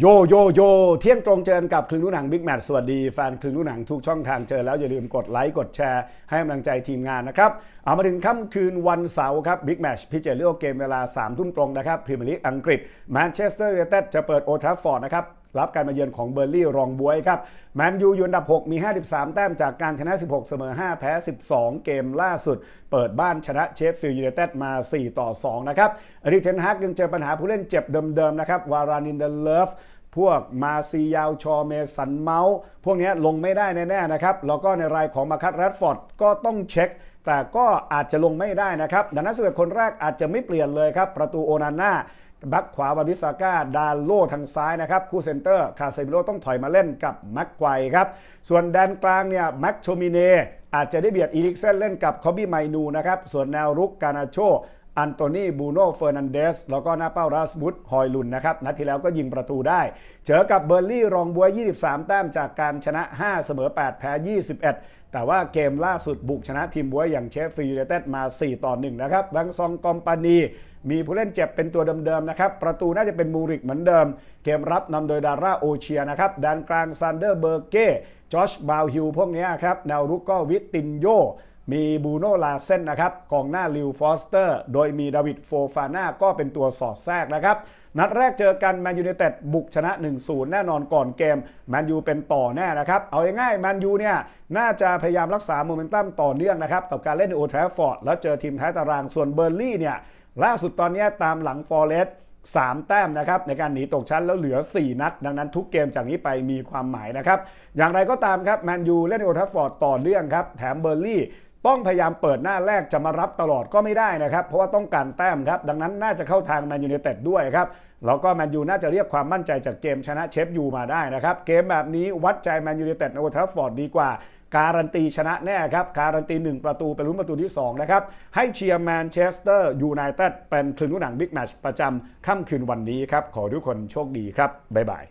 โยโยโยเที่ยงตรงเจอกับคลึงรุ่หนังบิ๊กแมทสวัสดีแฟนคลึงรุ่หนังทุกช่องทางเจอแล้วอย่าลืมกดไลค์กดแชร์ให้กำลังใจทีมงานนะครับ เอามาถึงค่ำคืนวันเสาร์ครับบิ๊กแมทพิจารณาเกมเวลา3ามทุ่มตรงนะครับพรีเมียร์ลีกอังกฤษแมนเชสเตอร์ยูไนเต็ดจะเปิดโอทราฟฟอร์ดนะครับ รับการมาเยือนของเบอร์ลี่รองบวยครับแมนยูอยู่อันดับ 6 มี 53 แต้มจากการชนะ 16 เสมอ 5 แพ้ 12 เกมล่าสุด เปิดบ้านชนะเชฟฟิลด์ยูไนเต็ดมา 4 ต่อ 2 นะครับอริเทนฮากยังเจอปัญหาผู้เล่นเจ็บเดิมๆนะครับวารานินเดเลฟพวกมาซียาวชอเมสันเมาส์พวกนี้ลงไม่ได้แน่ๆนะครับ แล้วก็ในรายของมาคัตแรดฟอร์ดก็ต้องเช็ค แต่ก็อาจจะลงไม่ได้นะครับ ดังนั้นสิบเอ็ดคนแรกอาจจะไม่เปลี่ยนเลยครับ ประตูโอนาน่า บักขวาวานิสาก้าดาโลทางซ้ายนะครับคู่เซนเตอร์คาเซมิโลต้องถอยมาเล่นกับแม็กไกวครับ ส่วนแดนกลางเนี่ยแม็กโชมิเน อาจจะได้เบียดอีริกเซนเล่นกับคอบบี้ไมนูนะครับ ส่วนแนวรุกการาโช อันโตนีบูโน่เฟอร์นันเดส แล้วก็หน้าเป้ารัสบุตฮอยลุนนะครับ นัดที่แล้วก็ยิงประตูได้ เจอกับเบอร์ลี่รองบัว 23 แต้มจากการชนะ 5 เสมอ 8 แพ้ 21 แต่ว่าเกมล่าสุดบุกชนะทีมบัวอย่างเชฟฟิลด์เต็ดมา 4 ต่อ 1 นะครับแบงซองกอมปานีมีผู้เล่นเจ็บเป็นตัวเดิมๆนะครับ ประตูน่าจะเป็นมูริกเหมือนเดิม เกมรับนำโดยดาร่าโอเชียนะครับแดนกลางซันเดอร์เบอร์เก้จอชบาวฮิลพวกนี้ครับแนวรุกก็วิตตินโย มีบูโนลาเซนนะครับกองหน้าลิวฟอสเตอร์ โดยมีดาวิดโฟฟาน่าก็เป็นตัวสอดแทรกนะครับ นัดแรกเจอกันแมนยู i นเต็ดบุกชนะ 1-0 แน่นอนก่อนเกมแมนยูเป็นต่อแน่นะครับ เอาง่ายๆแมนยูเนี่ยน่าจะพยายามรักษาโมเมนตัมต่อเนื่องนะครับ กับการเล่นในโอทราฟอร์ดแล้วเจอทีมท้ายตารางส่วนเบอร์ลี่เนี่ยล่าสุดตอนนี้ตามหลังฟอร์เรส3 แต้มนะครับในการหนีตกชั้นแล้วเหลือ 4 นัด ดังนั้นทุกเกมจากนี้ไปมีความหมายนะครับ อย่างไรก็ตามครับแมนยูเล่นในโอทัฟฟอร์ดต่อเนื่องครับ แถมเบอร์ลี่ ต้องพยายามเปิดหน้าแรกจะมารับตลอดก็ไม่ได้นะครับ เพราะว่าต้องการแต้มครับ ดังนั้นน่าจะเข้าทางแมนยู i นเต็ดด้วยครับ แล้วก็แมนยูน่าจะเรียกความมั่นใจจากเกมชนะเชฟยูมาได้นะครับ เกมแบบนี้วัดใจแมนยู i นเต็ดในโอทัฟฟอร์ดดีกว่าการันตีชนะแน่ครับ การันตี 1 ประตูเป็นลุ้นประตูที่ 2 นะครับ ให้เชียร์แมนเชสเตอร์ยูไนเต็ดเป็นคลึงหนังบิ๊กแมชประจำค่ำคืนวันนี้ครับ ขอทุกคนโชคดีครับ บ๊ายบาย